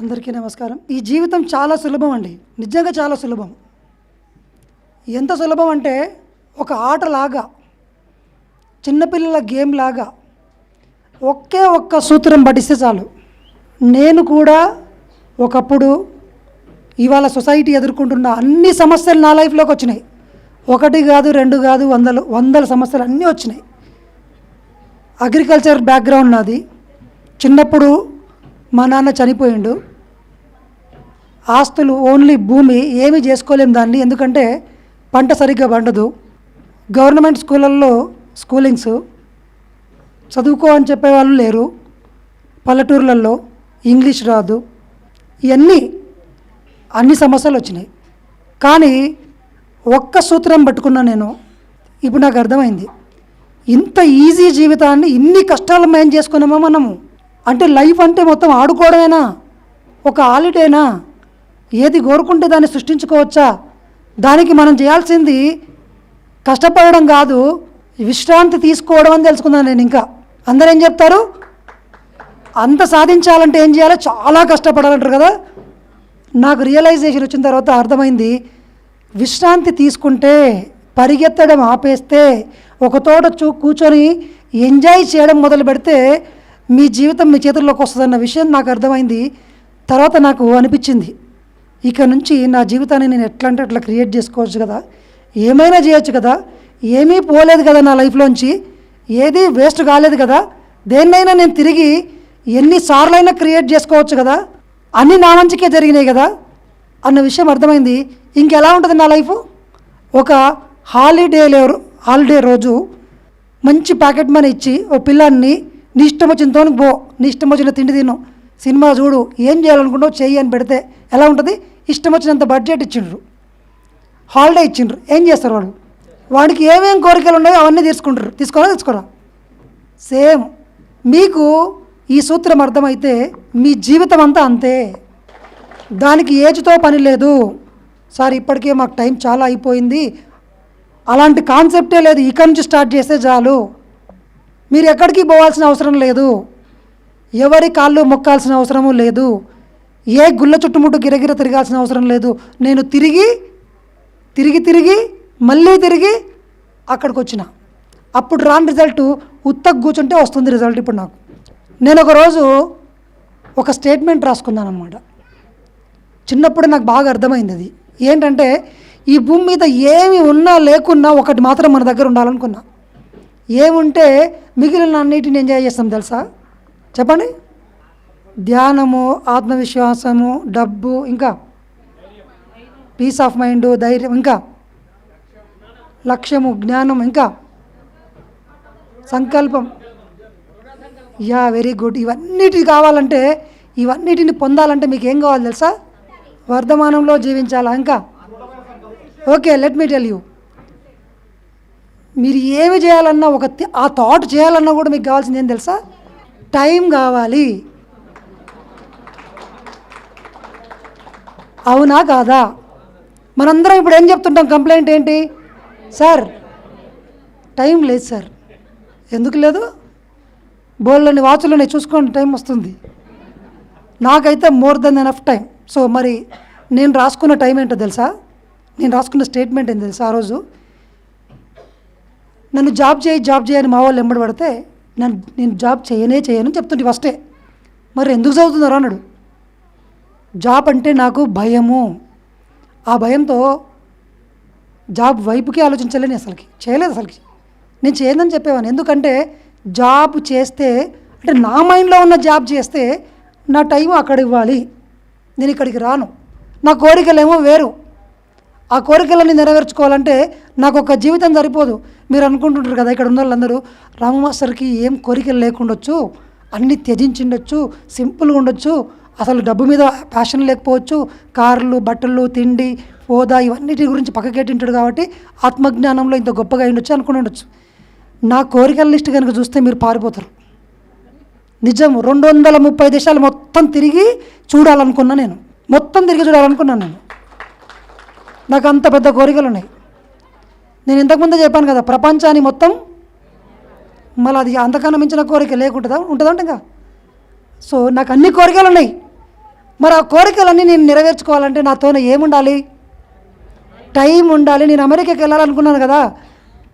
అందరికీ నమస్కారం. ఈ జీవితం చాలా సులభం అండి. నిజంగా చాలా సులభం. ఎంత సులభం అంటే ఒక ఆటలాగా చిన్నపిల్లల గేమ్ లాగా ఒకే ఒక్క సూత్రం పఠిస్తే చాలు. నేను కూడా ఒకప్పుడు ఇవాళ సొసైటీ ఎదుర్కొంటున్న అన్ని సమస్యలు నా లైఫ్లోకి వచ్చినాయి. ఒకటి కాదు రెండు కాదు వందలు వందల సమస్యలు అన్నీ వచ్చినాయి. అగ్రికల్చర్ బ్యాక్గ్రౌండ్ నాది. చిన్నప్పుడు మా నాన్న చనిపోయిండు. ఆస్తులు ఓన్లీ భూమి ఏమీ చేసుకోలేం దాన్ని ఎందుకంటే పంట సరిగ్గా పండదు. గవర్నమెంట్ స్కూళ్ళల్లో స్కూలింగ్స్ చదువుకో అని చెప్పేవాళ్ళు లేరు. పల్లెటూర్లలో ఇంగ్లీష్ రాదు. ఇవన్నీ అన్ని సమస్యలు వచ్చినాయి. కానీ ఒక్క సూత్రం పట్టుకున్నా నేను ఇప్పుడు నాకు అర్థమైంది. ఇంత ఈజీ జీవితాన్ని ఇన్ని కష్టాలు మేం చేసుకున్నామా మనము? అంటే లైఫ్ అంటే మొత్తం ఆడుకోవడమేనా? ఒక హాలిడేనా? ఏది కోరుకుంటే దాన్ని సృష్టించుకోవచ్చా? దానికి మనం చేయాల్సింది కష్టపడడం కాదు విశ్రాంతి తీసుకోవడం అని తెలుసుకున్నాను నేను ఇంకా. అందరూ ఏం చెప్తారు? అంత సాధించాలంటే ఏం చేయాలో? చాలా కష్టపడాలంటారు కదా? నాకు రియలైజేషన్ వచ్చిన తర్వాత అర్థమైంది విశ్రాంతి తీసుకుంటే పరిగెత్తడం ఆపేస్తే ఒక తోట చూ కూర్చొని ఎంజాయ్ చేయడం మొదలు పెడితే మీ జీవితం మీ చేతుల్లోకి వస్తుందన్న విషయం నాకు అర్థమైంది. తర్వాత నాకు అనిపించింది. ఇక నుంచి నా జీవితాన్ని నేను ఎట్లా అంటే అట్లా క్రియేట్ చేసుకోవచ్చు కదా? ఏమైనా చేయొచ్చు కదా? ఏమీ పోలేదు కదా నా లైఫ్లోంచి? ఏది వేస్ట్ కాలేదు కదా? దేన్నైనా నేను తిరిగి ఎన్నిసార్లైనా క్రియేట్ చేసుకోవచ్చు కదా? అన్నీ నా మంచికే జరిగినాయి కదా? అన్న విషయం అర్థమైంది. ఇంకెలా ఉంటుంది నా లైఫ్? ఒక హాలిడే హాలిడే రోజు మంచి ప్యాకెట్ మనీ ఇచ్చి ఓ పిల్లాన్ని నీ ఇష్టం వచ్చిన తోనికి పో నీ ఇష్టం వచ్చిన తిండి తిను. సినిమా చూడు ఏం చేయాలనుకుంటావు చెయ్యి అని పెడితే ఎలా ఉంటుంది? ఇష్టం వచ్చినంత బడ్జెట్ ఇచ్చిండ్రు. హాలిడే ఇచ్చిండ్రు. ఏం చేస్తారు వాళ్ళు? వాడికి ఏమేం కోరికలు ఉన్నాయో అవన్నీ తీసుకుంటారు. తీసుకోరా తీసుకోరా సేమ్. మీకు ఈ సూత్రం అర్థమైతే మీ జీవితం అంతా అంతే. దానికి ఏజ్తో పని లేదు. సార్ ఇప్పటికే మాకు టైం చాలా అయిపోయింది. అలాంటి కాన్సెప్టే లేదు. ఇక నుంచి స్టార్ట్ చేస్తే చాలు. మీరు ఎక్కడికి పోవాల్సిన అవసరం లేదు. ఎవరి కాళ్ళు మొక్కాల్సిన అవసరము లేదు. ఏ గుళ్ళ చుట్టుముట్టు గిరగిర తిరగాల్సిన అవసరం లేదు. నేను తిరిగి తిరిగి తిరిగి మళ్ళీ తిరిగి అక్కడికి వచ్చిన అప్పుడు రాని రిజల్ట్ ఉత్తకు కూర్చుంటే వస్తుంది రిజల్ట్ ఇప్పుడు నాకు. నేను ఒకరోజు ఒక స్టేట్మెంట్ రాసుకున్నాను అనమాట చిన్నప్పుడు నాకు బాగా అర్థమైంది అది. ఏంటంటే ఈ భూమి మీద ఏమి ఉన్నా లేకున్నా ఒకటి మాత్రం మన దగ్గర ఉండాలనుకున్నా. ఏముంటే మిగిలిన అన్నిటిని ఎంజాయ్ చేస్తాం తెలుసా? చెప్పండి. ధ్యానము ఆత్మవిశ్వాసము డబ్బు ఇంకా. పీస్ ఆఫ్ మైండ్ ధైర్యం ఇంకా. లక్ష్యము జ్ఞానం ఇంకా. సంకల్పం. Yeah very good. ఇవన్నిటి కావాలంటే ఇవన్నిటిని పొందాలంటే మీకు ఏం కావాలి తెలుసా? వర్ధమానంలో జీవించాలా ఇంకా? Okay let me tell you. మీరు ఏమి చేయాలన్నా ఒక ఆ థాట్ చేయాలన్నా కూడా మీకు కావాల్సింది ఏం తెలుసా? టైం కావాలి. అవునా కాదా? మనందరం ఇప్పుడు ఏం చెప్తుంటాం? కంప్లైంట్ ఏంటి? సార్ టైం లేదు సార్. ఎందుకు లేదు? బోల్డ్ని వాచ్లోనే చూసుకోండి టైం వస్తుంది. నాకైతే more than enough time. So మరి నేను రాసుకున్న టైం ఏంటో తెలుసా? నేను రాసుకున్న స్టేట్మెంట్ ఏంటి తెలుసా ఆ రోజు? నన్ను జాబ్ చేయి జాబ్ చేయని మా వాళ్ళు ఎంబడి పడితే నన్ను నేను జాబ్ చేయనే చేయను చెప్తుంటే ఫస్టే. మరి ఎందుకు చదువుతున్నారు అన్నాడు. జాబ్ అంటే నాకు భయము. ఆ భయంతో జాబ్ వైపుకి ఆలోచించలేని అసలుకి చేయలేదు అసలుకి. నేను చేయదని చెప్పేవాను ఎందుకంటే జాబ్ చేస్తే అంటే నా మైండ్లో ఉన్న జాబ్ చేస్తే నా టైం అక్కడ ఇవ్వాలి. నేను ఇక్కడికి రాను. నా కోరికలేమో వేరు. ఆ కోరికలన్నీ నెరవేర్చుకోవాలంటే నాకు ఒక జీవితం సరిపోదు. మీరు అనుకుంటుంటారు కదా ఇక్కడ ఉన్న వాళ్ళందరూ రామమాస్టర్కి ఏం కోరికలు లేకుండొచ్చు అన్నీ త్యజించిండొచ్చు సింపుల్గా ఉండొచ్చు అసలు డబ్బు మీద ప్యాషన్ లేకపోవచ్చు కార్లు బట్టలు తిండి హోదా ఇవన్నిటి గురించి పక్కకెట్టింటాడు కాబట్టి ఆత్మజ్ఞానంలో ఇంత గొప్పగా ఉండొచ్చు అనుకుని ఉండొచ్చు. నా కోరికల లిస్ట్ కనుక చూస్తే మీరు పారిపోతారు. నిజం రెండు వందల ముప్పై దేశాలు మొత్తం తిరిగి చూడాలనుకున్నా నేను. మొత్తం తిరిగి చూడాలనుకున్నాను నేను. నాకు అంత పెద్ద కోరికలు ఉన్నాయి నేను ఇంతకుముందే చెప్పాను కదా ప్రపంచాన్ని మొత్తం మళ్ళీ అది అంతకన్నా మించిన కోరిక లేకుంటుందా? ఉంటుందా ఇంకా? సో నాకు అన్ని కోరికలు ఉన్నాయి. మరి ఆ కోరికలన్నీ నేను నెరవేర్చుకోవాలంటే నాతోనే ఏముండాలి? టైం ఉండాలి. నేను అమెరికాకి వెళ్ళాలనుకున్నాను కదా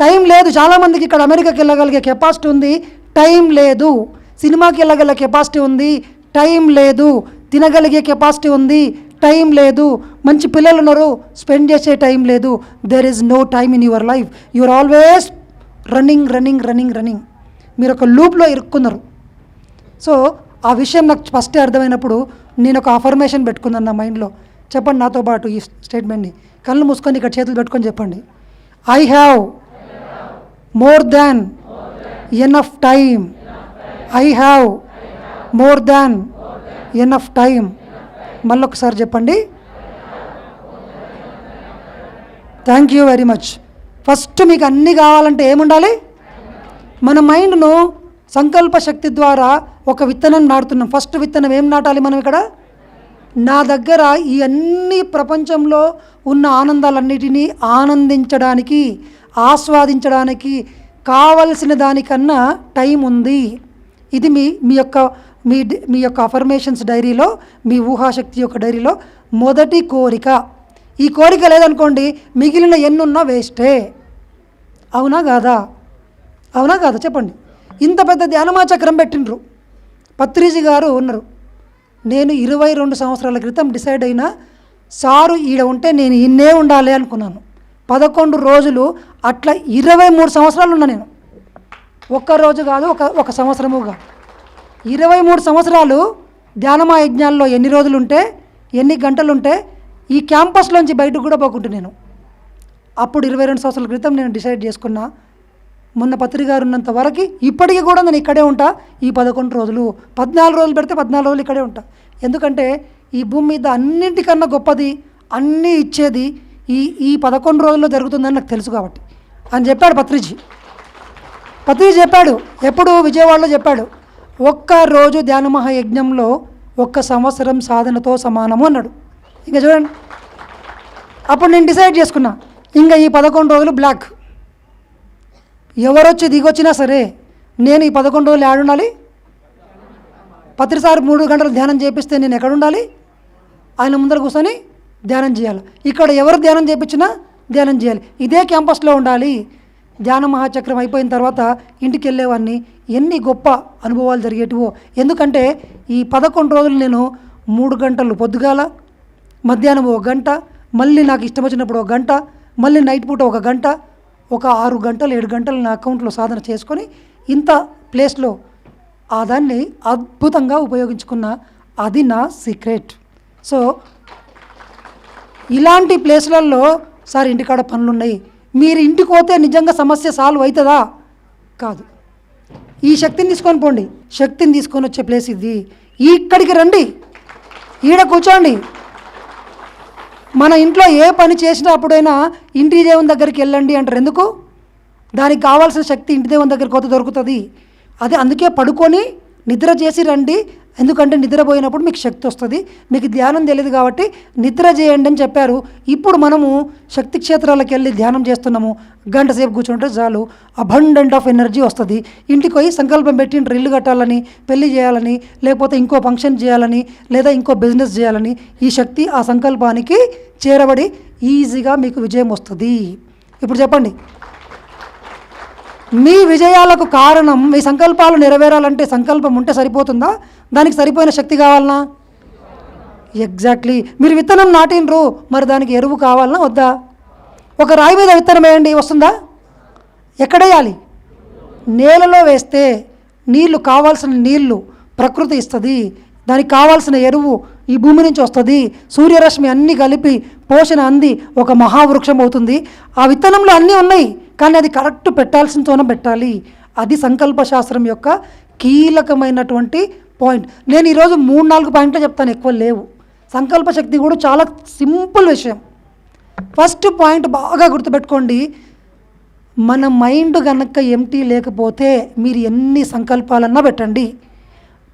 టైం లేదు. చాలామందికి ఇక్కడ అమెరికాకి వెళ్ళగలిగే కెపాసిటీ ఉంది. టైం లేదు. సినిమాకి వెళ్ళగలిగే కెపాసిటీ ఉంది. టైం లేదు. తినగలిగే కెపాసిటీ ఉంది. టైం లేదు. మంచి పిల్లలు ఉన్నారు స్పెండ్ చేసే టైం లేదు. There is no time in your life your always running running running running మీరు ఒక లూప్లో ఇరుక్కున్నారు. సో ఆ విషయం నాకు ఫస్ట్ అర్థమైనప్పుడు నేను ఒక అఫర్మేషన్ పెట్టుకున్నాను నా మైండ్లో చెప్పండి నాతో పాటు ఈ స్టేట్మెంట్ని కళ్ళు మూసుకొని ఇక్కడ చేతులు పెట్టుకొని చెప్పండి. I have more than enough time I have more than enough time మళ్ళీ ఒకసారి చెప్పండి. Thank you very much first మీకు అన్నీ కావాలంటే ఏముండాలి? మన మైండ్ను సంకల్ప శక్తి ద్వారా ఒక విత్తనం నాటుతున్నాం. ఫస్ట్ విత్తనం ఏం నాటాలి మనం ఇక్కడ? నా దగ్గర ఈ అన్ని ప్రపంచంలో ఉన్న ఆనందాలన్నిటినీ ఆనందించడానికి ఆస్వాదించడానికి కావలసిన దానికన్నా టైం ఉంది. ఇది మీ మీ యొక్క మీ మీ యొక్క అఫర్మేషన్స్ డైరీలో మీ ఊహాశక్తి యొక్క డైరీలో మొదటి కోరిక. ఈ కోరిక లేదనుకోండి మిగిలిన ఎన్నున్నా వేస్టే. అవునా కాదా? అవునా కాదా? చెప్పండి. ఇంత పెద్ద ధ్యానమా చక్రం పెట్టిండ్రు? పత్రిజీ గారు ఉన్నారు. నేను ఇరవై రెండు సంవత్సరాల క్రితం డిసైడ్ అయినా సారు ఈడ ఉంటే నేను ఇన్నే ఉండాలి అనుకున్నాను. పదకొండు రోజులు అట్లా ఇరవై మూడు సంవత్సరాలు ఉన్నా నేను. ఒక్క రోజు కాదు ఒక ఒక సంవత్సరము కాదు. ఇరవై మూడు సంవత్సరాలు ధ్యానమా యజ్ఞాల్లో ఎన్ని రోజులు ఉంటే ఎన్ని గంటలుంటే ఈ క్యాంపస్లోంచి బయటకు కూడా పోకుంటు నేను. అప్పుడు ఇరవై రెండు సంవత్సరాల క్రితం నేను డిసైడ్ చేసుకున్నా మొన్న పత్రికారు ఉన్నంత వరకు ఇప్పటికీ కూడా నేను ఇక్కడే ఉంటా. ఈ పదకొండు రోజులు పద్నాలుగు రోజులు పెడితే పద్నాలుగు రోజులు ఇక్కడే ఉంటా. ఎందుకంటే ఈ భూమి మీద అన్నింటికన్నా గొప్పది అన్నీ ఇచ్చేది ఈ ఈ పదకొండు రోజుల్లో జరుగుతుందని నాకు తెలుసు కాబట్టి. అని చెప్పాడు పత్రిజీ. పత్రిజీ చెప్పాడు ఎప్పుడు విజయవాడలో చెప్పాడు ఒక్క రోజు ధ్యాన యజ్ఞంలో ఒక్క సంవత్సరం సాధనతో సమానము అన్నాడు. ఇంకా చూడండి. అప్పుడు నేను డిసైడ్ చేసుకున్నా. ఇంకా ఈ పదకొండు రోజులు బ్లాక్ ఎవరొచ్చి దిగొచ్చినా సరే నేను ఈ పదకొండు రోజులు ఆడుండాలి ఉండాలి. పత్రిసారి మూడు గంటలు ధ్యానం చేపిస్తే నేను ఎక్కడ ఉండాలి? ఆయన ముందర కూర్చొని ధ్యానం చేయాలి. ఇక్కడ ఎవరు ధ్యానం చేయించినా ధ్యానం చేయాలి. ఇదే క్యాంపస్లో ఉండాలి. ధ్యాన మహాచక్రం అయిపోయిన తర్వాత ఇంటికి వెళ్ళేవాడిని. ఎన్ని గొప్ప అనుభవాలు జరిగేటివో. ఎందుకంటే ఈ పదకొండు రోజులు నేను మూడు గంటలు పొద్దుగాల మధ్యాహ్నం ఒక గంట మళ్ళీ నాకు ఇష్టం వచ్చినప్పుడు ఒక గంట మళ్ళీ నైట్ పూట ఒక గంట ఒక ఆరు గంటలు ఏడు గంటలు నా అకౌంట్లో సాధన చేసుకొని ఇంత ప్లేస్లో ఆ దాన్ని అద్భుతంగా ఉపయోగించుకున్న అది నా సీక్రెట్. సో ఇలాంటి ప్లేస్లలో సార్ ఇంటికాడ పనులున్నాయి. మీరు ఇంటికి పోతే నిజంగా సమస్య సాల్వ్ అవుతుందా కాదు. ఈ శక్తిని తీసుకొని పోండి. శక్తిని తీసుకొని వచ్చే ప్లేస్ ఇది. ఇక్కడికి రండి. ఈడ కూర్చోండి. మన ఇంట్లో ఏ పని చేసినప్పుడైనా ఇంటి దేవుని దగ్గరికి వెళ్ళండి అంటారు. ఎందుకు? దానికి కావాల్సిన శక్తి ఇంటి దేవుని దగ్గర కొత్త దొరుకుతుంది. అదే అందుకే పడుకొని నిద్ర చేసి రండి. ఎందుకంటే నిద్రపోయినప్పుడు మీకు శక్తి వస్తుంది మీకు ధ్యానం తెలియదు కాబట్టి నిద్ర చేయండి అని చెప్పారు. ఇప్పుడు మనము శక్తి క్షేత్రాలకు వెళ్ళి ధ్యానం చేస్తున్నాము. గంట సేపు కూర్చుంటే చాలు. అబండెంట్ ఆఫ్ ఎనర్జీ వస్తుంది. ఇంటికి పోయి సంకల్పం పెట్టి ఇల్లు కట్టాలని పెళ్ళి చేయాలని లేకపోతే ఇంకో ఫంక్షన్ చేయాలని లేదా ఇంకో బిజినెస్ చేయాలని ఈ శక్తి ఆ సంకల్పానికి చేరబడి ఈజీగా మీకు విజయం వస్తుంది. ఇప్పుడు చెప్పండి. మీ విజయాలకు కారణం మీ సంకల్పాలు నెరవేరాలంటే సంకల్పం ఉంటే సరిపోతుందా? దానికి సరిపోయిన శక్తి కావాలనా? ఎగ్జాక్ట్లీ మీరు విత్తనం నాటినరు మరి దానికి ఎరువు కావాలనా వద్దా? ఒక రాయి మీద విత్తనం వేయండి వస్తుందా? ఎక్కడేయాలి? నేలలో వేస్తే నీళ్ళు కావాల్సిన నీళ్ళు ప్రకృతి ఇస్తుంది. దానికి కావాల్సిన ఎరువు ఈ భూమి నుంచి వస్తుంది. సూర్యరశ్మి అన్నీ కలిపి పోషణ అంది ఒక మహావృక్షం అవుతుంది. ఆ విత్తనంలో అన్నీ ఉన్నాయి. కానీ అది కరెక్ట్ పెట్టాల్సిన పెట్టాలి. అది సంకల్ప శాస్త్రం యొక్క కీలకమైనటువంటి పాయింట్. నేను ఈరోజు మూడు నాలుగు పాయింట్లు చెప్తాను ఎక్కువ లేవు. సంకల్ప శక్తి కూడా చాలా సింపుల్ విషయం. ఫస్ట్ పాయింట్ బాగా గుర్తుపెట్టుకోండి. మన మైండ్ కనుక ఎంటీ లేకపోతే మీరు ఎన్ని సంకల్పాలన్నా పెట్టండి.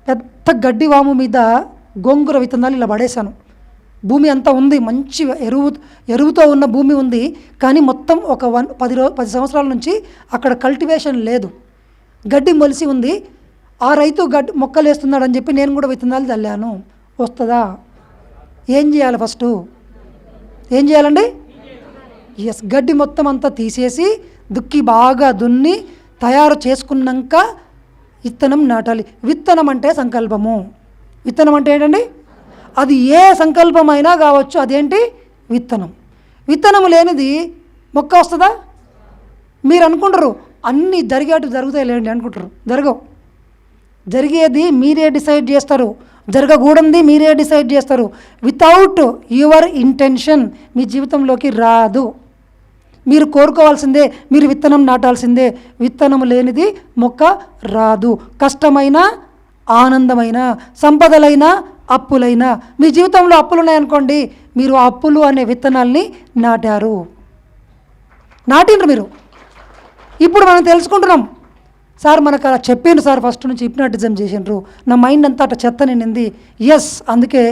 పెద్ద గడ్డి వాము మీద గోంగూర విత్తనాలు ఇలా పడేశాను. భూమి అంతా ఉంది మంచి ఎరువు ఎరువుతో ఉన్న భూమి ఉంది కానీ మొత్తం ఒక వన్ పది రో పది సంవత్సరాల నుంచి అక్కడ కల్టివేషన్ లేదు. గడ్డి మొలిసి ఉంది. ఆ రైతు గడ్డి మొక్కలు వేస్తున్నాడని చెప్పి నేను కూడా విత్తనాలు చల్లాను. వస్తుందా? ఏం చేయాలి ఫస్ట్? ఏం చేయాలండి? ఎస్ గడ్డి మొత్తం అంతా తీసేసి దుక్కి బాగా దున్ని తయారు చేసుకున్నాక విత్తనం నాటాలి. విత్తనం అంటే సంకల్పము. విత్తనం అంటే ఏంటండి? అది ఏ సంకల్పమైనా కావచ్చు. అదేంటి? విత్తనం. విత్తనం లేనిది మొక్క వస్తుందా? మీరు అనుకుంటారు అన్నీ జరిగేట్టు జరుగుతాయి లేండి అనుకుంటారు. జరగవు. జరిగేది మీరే డిసైడ్ చేస్తారు. జరగకూడంది మీరే డిసైడ్ చేస్తారు. వితౌట్ యువర్ ఇంటెన్షన్ మీ జీవితంలోకి రాదు. మీరు కోరుకోవాల్సిందే మీరు విత్తనం నాటాల్సిందే. విత్తనం లేనిది మొక్క రాదు. కష్టమైన ఆనందమైన సంపదలైన అప్పులైనా మీ జీవితంలో అప్పులు ఉన్నాయనుకోండి మీరు ఆ అప్పులు అనే విత్తనాల్ని నాటారు. నాటిండ్రు మీరు. ఇప్పుడు మనం తెలుసుకుంటున్నాం. సార్ మనకు అలా చెప్పిండ్రు సార్ ఫస్ట్ నుంచి హిప్నాటిజం చేసిండ్రు. నా మైండ్ అంతా అట్లా చెత్త నిండింది. ఎస్ అందుకే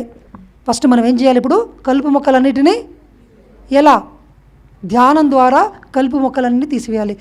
ఫస్ట్ మనం ఏం చేయాలి ఇప్పుడు? కలుపు మొక్కలన్నిటినీ ఎలా? ధ్యానం ద్వారా కలుపు మొక్కలన్నీ తీసివేయాలి.